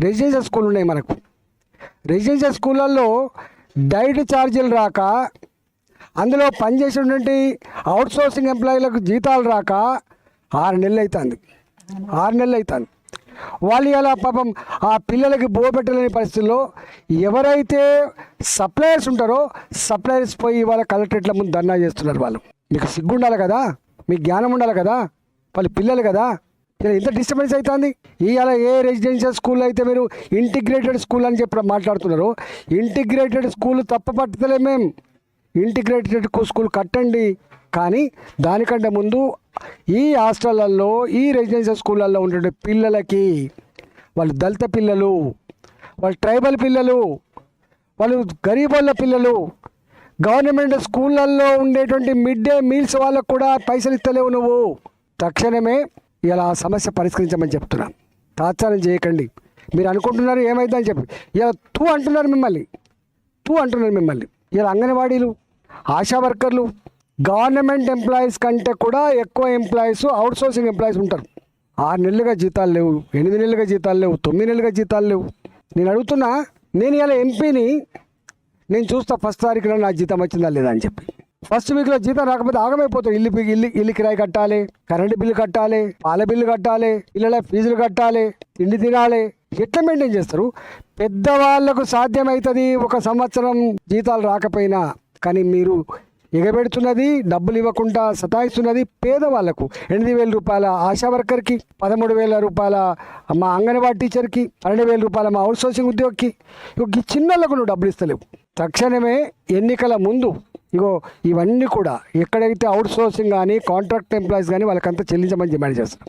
Residential school ఉన్నాయి మనకు. Residential స్కూళ్ళల్లో డైట్ ఛార్జీలు రాక అందులో పనిచేసినటువంటి అవుట్ సోర్సింగ్ ఎంప్లాయీలకు జీతాలు రాక ఆరు నెలలు అవుతుంది ఆరు నెలలు అవుతుంది వాళ్ళు ఇలా పాపం ఆ పిల్లలకి బో పెట్టలేని పరిస్థితుల్లో ఎవరైతే సప్లయర్స్ ఉంటారో సప్లయర్స్ పోయి వాళ్ళ కలెక్టరేట్ల ముందు ధర్నా చేస్తున్నారు వాళ్ళు. మీకు సిగ్గు ఉండాలి కదా? మీకు జ్ఞానం ఉండాలి కదా? వాళ్ళు పిల్లలు కదా? ఇంత డిస్టర్బెన్స్ అవుతుంది ఇవాళ ఏ రెసిడెన్షియల్ స్కూల్ అయితే మీరు ఇంటిగ్రేటెడ్ స్కూల్ అని చెప్పి మాట్లాడుతున్నారు? ఇంటిగ్రేటెడ్ స్కూల్ తప్ప పట్టలే మేము ఇంటిగ్రేటెడ్ స్కూల్ కట్టండి. కానీ దానికంటే ముందు ఈ హాస్టళ్ళల్లో ఈ రెసిడెన్షియల్ స్కూళ్ళల్లో ఉండే పిల్లలకి వాళ్ళు దళిత పిల్లలు వాళ్ళు ట్రైబల్ పిల్లలు వాళ్ళు గరీబ్ వాళ్ళ పిల్లలు గవర్నమెంట్ స్కూళ్ళల్లో ఉండేటువంటి మిడ్ డే మీల్స్ వాళ్ళకు కూడా పైసలు ఇస్తలేవు నువ్వు. తక్షణమే ఇలా ఆ సమస్య పరిష్కరించమని చెప్తున్నా. తాత్సారం చేయకండి. మీరు అనుకుంటున్నారు ఏమైందని చెప్పి. ఇలా తూ అంటున్నారు మిమ్మల్ని. తూ అంటున్నారు మిమ్మల్ని. ఇలా అంగన్వాడీలు ఆశా వర్కర్లు గవర్నమెంట్ ఎంప్లాయీస్ కంటే కూడా ఎక్కువ ఎంప్లాయీస్ అవుట్ సోర్సింగ్ ఎంప్లాయీస్ ఉంటారు. ఆరు నెలలుగా జీతాలు లేవు ఎనిమిది నెలలుగా జీతాలు లేవు తొమ్మిది నెలలుగా జీతాలు లేవు. నేను అడుగుతున్నా నేను ఇలా ఎంపీని నేను చూస్తా ఫస్ట్ తారీఖులో నా జీతం వచ్చిందా లేదా అని చెప్పి. ఫస్ట్ వీక్లో జీతం రాకపోతే ఆగమైపోతుంది ఇల్లు ఇల్లు ఇల్లు కిరాయి కట్టాలి కరెంటు బిల్లు కట్టాలి పాల బిల్లు కట్టాలి పిల్లల ఫీజులు కట్టాలి తిండి తినాలి. ఎట్లా మెయింటైన్ చేస్తారు? పెద్దవాళ్ళకు సాధ్యమవుతుంది ఒక సంవత్సరం జీతాలు రాకపోయినా కానీ మీరు ఎగబెడుతున్నది డబ్బులు ఇవ్వకుండా సతాయిస్తున్నది పేదవాళ్ళకు ఎనిమిది వేల రూపాయల ఆశా వర్కర్కి పదమూడు వేల రూపాయల మా అంగన్వాడీ టీచర్కి పన్నెండు వేల రూపాయల మా అవుట్ సోర్సింగ్ ఉద్యోగికి ఈ చిన్నలకు నువ్వు డబ్బులు ఇస్తలేవు. తక్షణమే ఎన్నికల ముందు ఇగో ఇవన్నీ కూడా ఎక్కడైతే అవుట్ సోర్సింగ్ కానీ కాంట్రాక్ట్ ఎంప్లాయీస్ కానీ వాళ్ళకంతా చెల్లించమని డిమాండ్ చేస్తారు.